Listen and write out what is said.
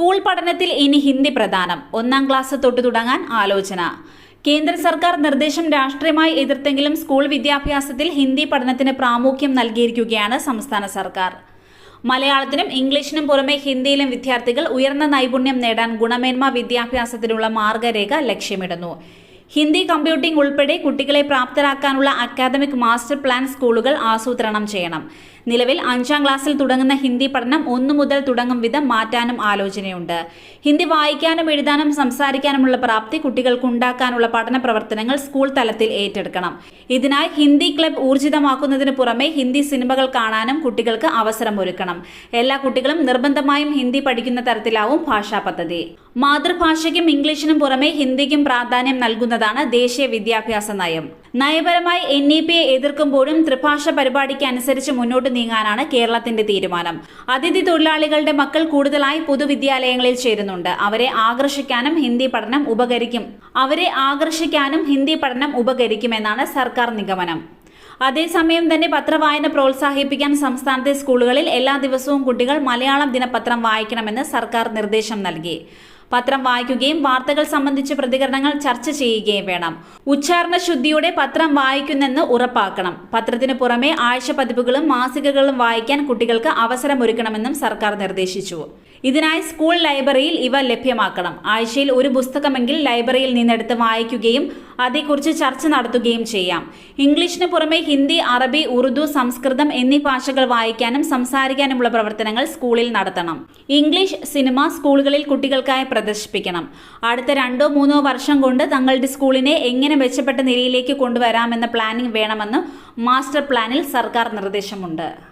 School പഠനത്തിൽ ഇനി ഹിന്ദി പ്രധാനം. ഒന്നാം ക്ലാസ് തൊട്ട് തുടങ്ങാൻ ആലോചന. കേന്ദ്ര സർക്കാർ നിർദ്ദേശം രാഷ്ട്രീയമായി എതിർത്തെങ്കിലും സ്കൂൾ വിദ്യാഭ്യാസത്തിൽ ഹിന്ദി പഠനത്തിന് പ്രാമുഖ്യം നൽകിയിരിക്കുകയാണ് സംസ്ഥാന സർക്കാർ. മലയാളത്തിനും ഇംഗ്ലീഷിനും പുറമെ ഹിന്ദിയിലും വിദ്യാർത്ഥികൾ ഉയർന്ന നൈപുണ്യം നേടാൻ ഗുണമേന്മ വിദ്യാഭ്യാസത്തിനുള്ള മാർഗരേഖ ലക്ഷ്യമിടുന്നു. ഹിന്ദി കമ്പ്യൂട്ടിംഗ് ഉൾപ്പെടെ കുട്ടികളെ പ്രാപ്തരാക്കാനുള്ള അക്കാദമിക് മാസ്റ്റർ പ്ലാൻ സ്കൂളുകൾ ആസൂത്രണം ചെയ്യണം. നിലവിൽ അഞ്ചാം ക്ലാസ്സിൽ തുടങ്ങുന്ന ഹിന്ദി പഠനം ഒന്നു മുതൽ തുടങ്ങും വിധം മാറ്റാനും ആലോചനയുണ്ട്. ഹിന്ദി വായിക്കാനും എഴുതാനും സംസാരിക്കാനുമുള്ള പ്രാപ്തി കുട്ടികൾക്ക് ഉണ്ടാക്കാനുള്ള പഠന പ്രവർത്തനങ്ങൾ സ്കൂൾ തലത്തിൽ ഏറ്റെടുക്കണം. ഇതിനായി ഹിന്ദി ക്ലബ് ഊർജിതമാക്കുന്നതിന് പുറമെ ഹിന്ദി സിനിമകൾ കാണാനും കുട്ടികൾക്ക് അവസരമൊരുക്കണം എല്ലാ കുട്ടികളും നിർബന്ധമായും ഹിന്ദി പഠിക്കുന്ന തരത്തിലാവും ഭാഷാ പദ്ധതി. മാതൃഭാഷയ്ക്കും ഇംഗ്ലീഷിനും പുറമെ ഹിന്ദിക്കും പ്രാധാന്യം നൽകുന്നതാണ് ദേശീയ വിദ്യാഭ്യാസ നയം. നയപരമായി എൻ ഇ പിയെ എതിർക്കുമ്പോഴും ത്രിഭാഷ പരിപാടിക്ക് അനുസരിച്ച് മുന്നോട്ട് നീങ്ങാനാണ് കേരളത്തിന്റെ തീരുമാനം. അതിഥി തൊഴിലാളികളുടെ മക്കൾ കൂടുതലായി പൊതുവിദ്യാലയങ്ങളിൽ ചേരുന്നുണ്ട്. അവരെ ആകർഷിക്കാനും ഹിന്ദി പഠനം ഉപകരിക്കും. അവരെ ആകർഷിക്കാനും ഹിന്ദി പഠനം ഉപകരിക്കുമെന്നാണ് സർക്കാർ നിഗമനം. അതേസമയം തന്നെ പത്രവായന പ്രോത്സാഹിപ്പിക്കാൻ സംസ്ഥാനത്തെ സ്കൂളുകളിൽ എല്ലാ ദിവസവും കുട്ടികൾ മലയാളം ദിനപത്രം വായിക്കണമെന്ന് സർക്കാർ നിർദ്ദേശം നൽകി. പത്രം വായിക്കുകയും വാർത്തകൾ സംബന്ധിച്ച് പ്രതികരണങ്ങൾ ചർച്ച ചെയ്യുകയും വേണം. ഉച്ചാരണ ശുദ്ധിയോടെ പത്രം വായിക്കുന്നെന്ന് ഉറപ്പാക്കണം. പത്രത്തിന് പുറമെ ആഴ്ച പതിപ്പുകളും മാസികകളും വായിക്കാൻ കുട്ടികൾക്ക് അവസരമൊരുക്കണമെന്നും സർക്കാർ നിർദ്ദേശിച്ചു. ഇതിനായി സ്കൂൾ ലൈബ്രറിയിൽ ഇവ ലഭ്യമാക്കണം. ആഴ്ചയിൽ ഒരു പുസ്തകമെങ്കിൽ ലൈബ്രറിയിൽ നിന്നെടുത്ത് വായിക്കുകയും അതേക്കുറിച്ച് ചർച്ച നടത്തുകയും ചെയ്യാം. ഇംഗ്ലീഷിന് പുറമെ ഹിന്ദി അറബി ഉറുദു സംസ്കൃതം എന്നീ ഭാഷകൾ വായിക്കാനും സംസാരിക്കാനുമുള്ള പ്രവർത്തനങ്ങൾ സ്കൂളിൽ നടത്തണം. ഇംഗ്ലീഷ് സിനിമ സ്കൂളുകളിൽ കുട്ടികൾക്കായി പ്രദർശിപ്പിക്കണം. അടുത്ത രണ്ടോ മൂന്നോ വർഷം കൊണ്ട് തങ്ങളുടെ സ്കൂളിനെ എങ്ങനെ മെച്ചപ്പെട്ട നിലയിലേക്ക് കൊണ്ടുവരാമെന്ന പ്ലാനിംഗ് വേണമെന്ന് മാസ്റ്റർ പ്ലാനിൽ സർക്കാർ നിർദ്ദേശമുണ്ട്.